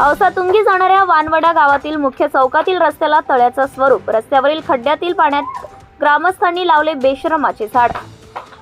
औसा तुंगी जाणाऱ्या वानवडा गावातील मुख्य चौकातील रस्त्याला तळ्याचं स्वरूप. रस्त्यावरील खड्ड्यातील पाण्यात ग्रामस्थांनी लावले बेशरमाचे झाड.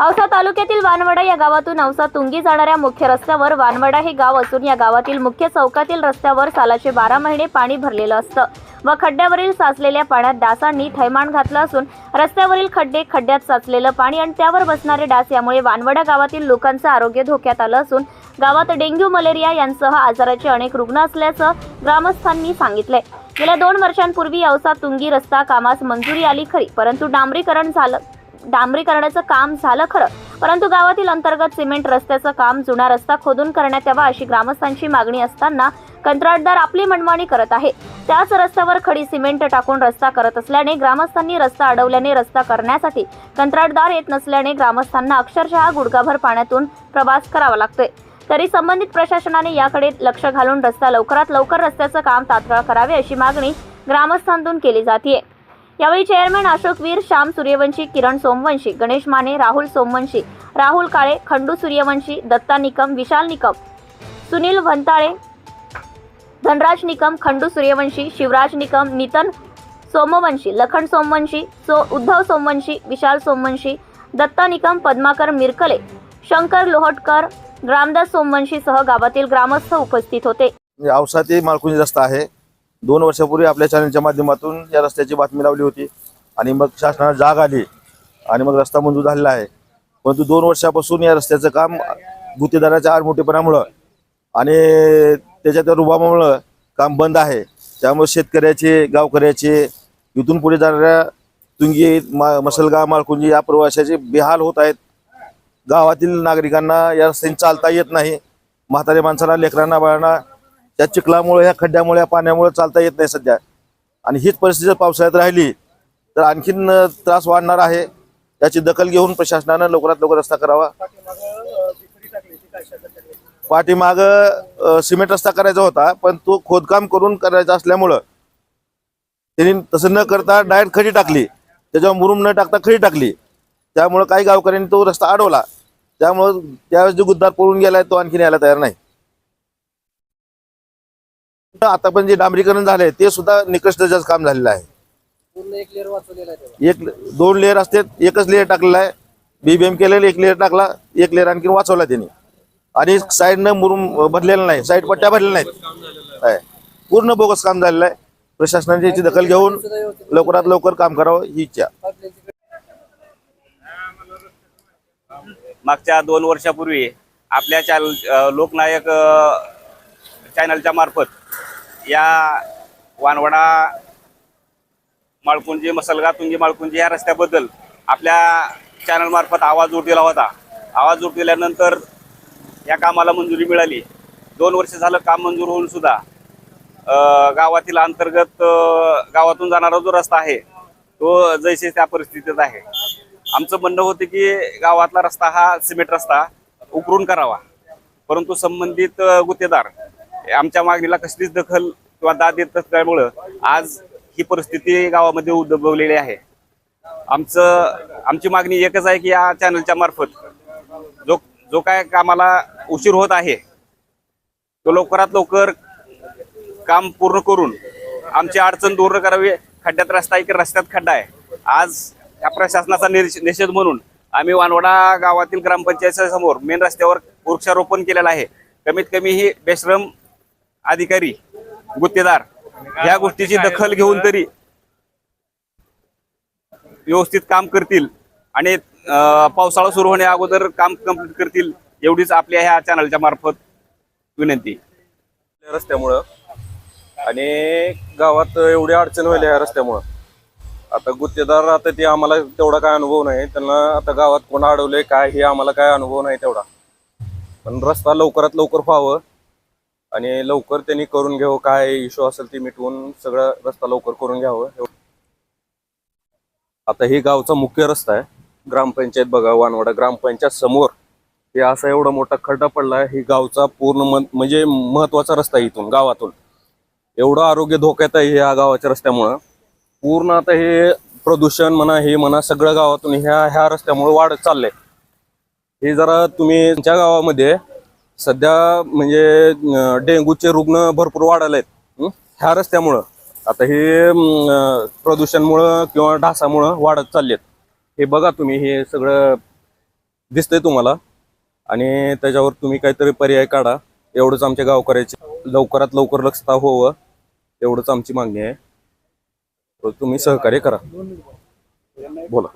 औसा तालुक्यातील वानवडा या गावातून औसा तुंगी जाणाऱ्या मुख्य रस्त्यावर वानवडा हे गाव असून या गावातील मुख्य चौकातील रस्त्यावर सालाचे बारा महिने पाणी भरलेलं असतं व खड्ड्यावरील साचलेल्या पाण्यात डासांनी थैमान घातलं असून रस्त्यावरील खड्डे खड्ड्यात साचलेलं पाणी आणि त्यावर बसणारे डास यामुळे वानवडा गावातील लोकांचं आरोग्य धोक्यात आलं असून गावात डेंग्यू मलेरिया यांसह आजाराचे अनेक रुग्ण असल्याचं ग्रामस्थांनी सांगितले गेल्या दोन वर्षांपूर्वी औसा तुंगी रस्ता कामास मंजुरी आली खरी परंतु डांबरीकरण झालं. डांबरीकरणाचं काम झालं खरं परंतु गावातील अंतर्गत सिमेंट रस्त्याचं काम जुना रस्ता खोदून करण्यात यावा अशी ग्रामस्थांची मागणी असताना कंत्राटदार आपली मनमानी करत आहे. त्याच रस्त्यावर खडी सिमेंट टाकून रस्ता करत असल्याने ग्रामस्थांनी रस्ता अडवल्याने रस्ता करण्यासाठी कंत्राटदार येत नसल्याने ग्रामस्थांना अक्षरशः गुडघाभर पाण्यातून प्रवास करावा लागतोय. तरी संबंधित प्रशासनाने याकडे लक्ष घालून रस्ता लवकरात लवकर रस्त्याचं काम तात्काळ करावे अशी मागणी ग्रामस्थांतून केली जाते यावेळी चेअरमॅन अशोक वीर श्याम सूर्यवंशी किरण सोमवंशी गणेश माने राहुल सोमवंशी राहुल काळे खंडू सूर्यवंशी दत्ता निकम विशाल निकम सुनील भंताळे धनराज निकम खंडू सूर्यवंशी शिवराज निकम नितन सोमवंशी लखन सोमवंशी सो उद्धव सोमवंशी विशाल सोमवंशी दत्ता निकम पद्माकर मिरकले शंकर लोहटकर रामदास सोमवंशीसह गावातील ग्रामस्थ उपस्थित होते. म्हणजे औसा ते माळकुंजी रस्ता आहे. दोन वर्षापूर्वी आपल्या चॅनलच्या माध्यमातून या रस्त्याची बातमी लावली होती आणि मग शासनाला जाग आली आणि मग रस्ता मंजूर झालेला आहे. परंतु दोन वर्षापासून या रस्त्याचं काम गुत्तेदाराच्या आडमोठेपणामुळं आणि त्याच्या त्या रुबामुळं काम बंद आहे. त्यामुळे शेतकऱ्याचे गावकऱ्याचे इथून पुढे जाणाऱ्या तुंगी मा मसलगाव माळकुंजी या प्रवाशाचे बेहाल होत आहेत. गावातील नागरिकांना या रस्त्याने चालता येत नाही. म्हातारे माणसांना लेकरांना बाळांना या चिखलामुळे ह्या खड्ड्यामुळे या पाण्यामुळे चालता येत नाही सध्या. आणि हीच परिस्थिती जर पावसाळ्यात राहिली तर आणखीन त्रास वाढणार आहे. याची दखल घेऊन प्रशासनानं लवकरात लवकर रस्ता करावा. पाठीमाग सिमेंट रस्ता करायचा होता पण तो खोदकाम करून करायचा असल्यामुळं त्यांनी तसं न करता डायरेक्ट खडी टाकली. त्याच्यावर मुरुम न टाकता खडी टाकली. त्यामुळं काही गावकऱ्यांनी तो रस्ता अडवला. त्यामुळं त्यावेळेस जो गुद्दार पळून गेलाय तो आणखीन यायला तयार नाही. आता पण जे डांबरीकरण झालंय ते सुद्धा निकृष्ट दर्जाचं काम झालेलं आहे. पूर्ण एक दोन लेअर असते एकच लेअर टाकलेला आहे. बीबीएम केलेलं एक लेअर टाकला एक लेअर आणखी वाचवला त्यांनी. आणि साईडनं मुरुम भरलेलं नाही साईड पट्ट्या भरलेल्या नाहीत. पूर्ण बोगस काम झालेलं आहे. प्रशासनाने याची दखल घेऊन लवकरात लवकर काम करावं ही इच्छा. मागच्या दोन वर्षापूर्वी आपल्या चॅनल लोकनायक चॅनलच्या मार्फत या वानवडा माळकुंजी मसलगा तुंगी माळकुंजी या रस्त्याबद्दल आपल्या चॅनलमार्फत आवाज उठलेला होता. आवाज उठलेल्यानंतर या कामाला मंजुरी मिळाली. दोन वर्ष झालं काम मंजूर होऊन सुद्धा गावातील अंतर्गत गावातून जाणारा जो रस्ता आहे तो जैसे त्या परिस्थितीत आहे. आमचं म्हणणं होतं की गावातला रस्ता हा सिमेंट रस्ता उकरून करावा. परंतु संबंधित गुत्तेदार आमच्या मागणीला कसलीच दखल किंवा दाद देत नसल्यामुळं आज ही परिस्थिती गावामध्ये उद्भवलेली आहे. आमचं आमची मागणी एकच आहे की या चॅनलच्या मार्फत जो जो काय कामाला उशीर होत आहे तो लवकरात लवकर काम पूर्ण करून आमची अडचण दूर करावी. खड्ड्यात रस्ता आहे की रस्त्यात खड्डा आहे. आज या प्रशासनाचा निषेध म्हणून आम्ही वानवडा गावातील ग्रामपंचायतीच्या समोर मेन रस्त्यावर वृक्षारोपण केलेलं आहे. कमीत कमी ही बेश्रम अधिकारी गुत्तेदार या गोष्टीची दखल घेऊन तरी व्यवस्थित काम करतील आणि पावसाळा सुरू होण्या अगोदर काम कंप्लीट करतील एवढीच आपल्या ह्या चॅनलच्या मार्फत विनंती. रस्त्यामुळं आणि गावात एवढी अडचण व्हायला या रस्त्यामुळं. आता गुत्तेदार आता ते आम्हाला तेवढा काय अनुभव नाही. त्यांना आता गावात कोण अडवलंय काय हे आम्हाला काय अनुभव नाही तेवढा. पण रस्ता लवकरात लवकर व्हावं आणि लवकर त्यांनी करून घ्यावं काय इश्यू असेल ते मिटवून सगळं रस्ता लवकर करून घ्यावं. आता हे गावचा मुख्य रस्ता आहे. ग्रामपंचायत बघा वानवाडा ग्रामपंचायत समोर. हे असा एवढा मोठा खड्डा पडलाय ही गावचा पूर्ण म्हणजे महत्त्वाचा रस्ता आहे इथून गावातून. एवढं आरोग्य धोक्यात आहे ह्या गावाच्या रस्त्यामुळं. पूर्ण आता हे प्रदूषण म्हणा हे म्हणा सगळं गावातून ह्या ह्या रस्त्यामुळे वाढत चाललंय. हे जरा तुम्ही तुमच्या गावामध्ये सध्या म्हणजे डेंग्यूचे रुग्ण भरपूर वाढायला आहेत ह्या रस्त्यामुळं. आता हे प्रदूषणमुळं किंवा ढासामुळं वाढत चाललेत. हे बघा तुम्ही हे सगळं दिसतंय तुम्हाला. आणि त्याच्यावर तुम्ही काहीतरी पर्याय काढा. एवढंच आमच्या गावकऱ्याचे लवकरात लवकर लक्षता व्हावं एवढंच आमची मागणी आहे. तुम्ही सहकार्य करा. बोला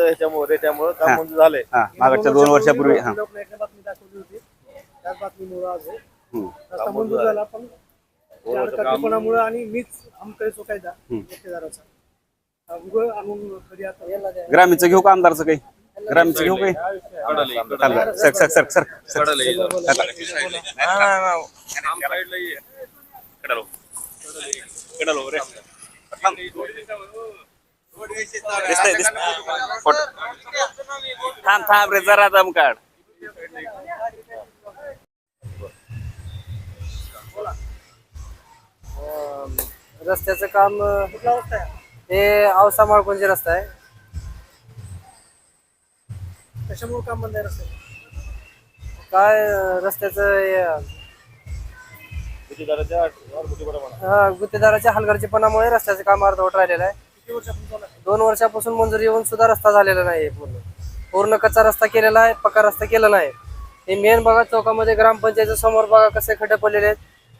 ह्याच्यामुळे काम मंजूर झालंय. हा मागच्या दोन वर्षापूर्वी हा. त्याच बातमीमुळे आज हम्म. रस्ता मंजूर झाला पण आणि मीच आमकडे चुकायचा ठेकेदाराचा. उगं आणून कधी आता ग्रामीणचं घेऊ का आमदारचं काही? घेऊ काही चालेल. सर सर सर सर दिसतंय थांब थांब रे जरा दम काढ. रस्त्याचं काम हे औसा माळकोंचे रस्ता आहे. कशामुळे काम बंद आहे रस्ते काय अं, रस्त्याचं हे, गुत्तेदाराच्या हलगर्जीपणामुळे रस्त्याचं काम अर्धवट राहिलेलं आहे. दोन वर्षापासून मंजुरी येऊन सुद्धा रस्ता झालेला नाही पूर्ण पूर्ण कच्चा रस्ता केलेला आहे पक्का रस्ता केला नाही. हे मेन बघा चौकामध्ये ग्रामपंचायतीच्या समोर बघा कसे खड्डे पडलेले आहेत.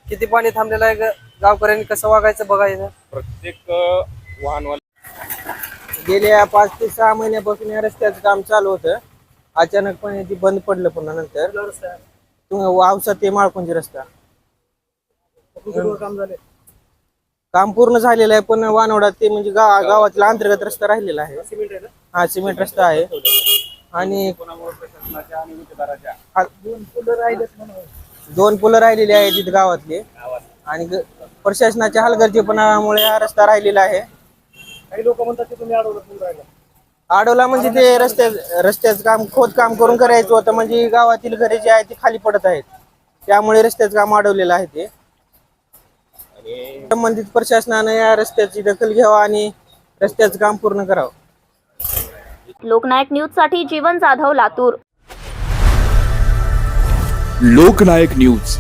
किती पाणी थांबलेलं आहे ग- गावकऱ्यांनी कसं वागायचं बघायचं प्रत्येक वाहन गेल्या पाच ते सहा महिन्यापासून या रस्त्याचं काम चालू होतं. अचानकपणे ती बंद पडलं पुन्हा नंतर. तुम्ही वावसा ते माळकुंजी रस्ता. काम झाले काम पूर्ण झालेलं आहे पण वानवडा ते म्हणजे गावातला अंतर्गत रस्ता राहिलेला आहे. सिमेंट आहे ना? हा सिमेंट रस्ता आहे. आणि हा, दोन पुलं राहिलेली आहेत तिथे गावातले. आणि प्रशासनाच्या हलगर्जीपणामुळे हा रस्ता राहिलेला आहे. काही लोक म्हणतात की तुम्ही अडवलं आडवला म्हणजे ते रस्त्या रस्त्याचं काम खोद काम करून करायचं होतं. म्हणजे गावातील घरे जे आहेत ते खाली पडत आहेत. त्यामुळे रस्त्याचं काम अडवलेलं आहे ते. संबंधित प्रशासनाने या रस्त्याची दखल घ्यावा आणि रस्त्याचं काम पूर्ण करावं. लोकनायक न्यूजसाठी जीवन जाधव लातूर. लोकनायक न्यूज.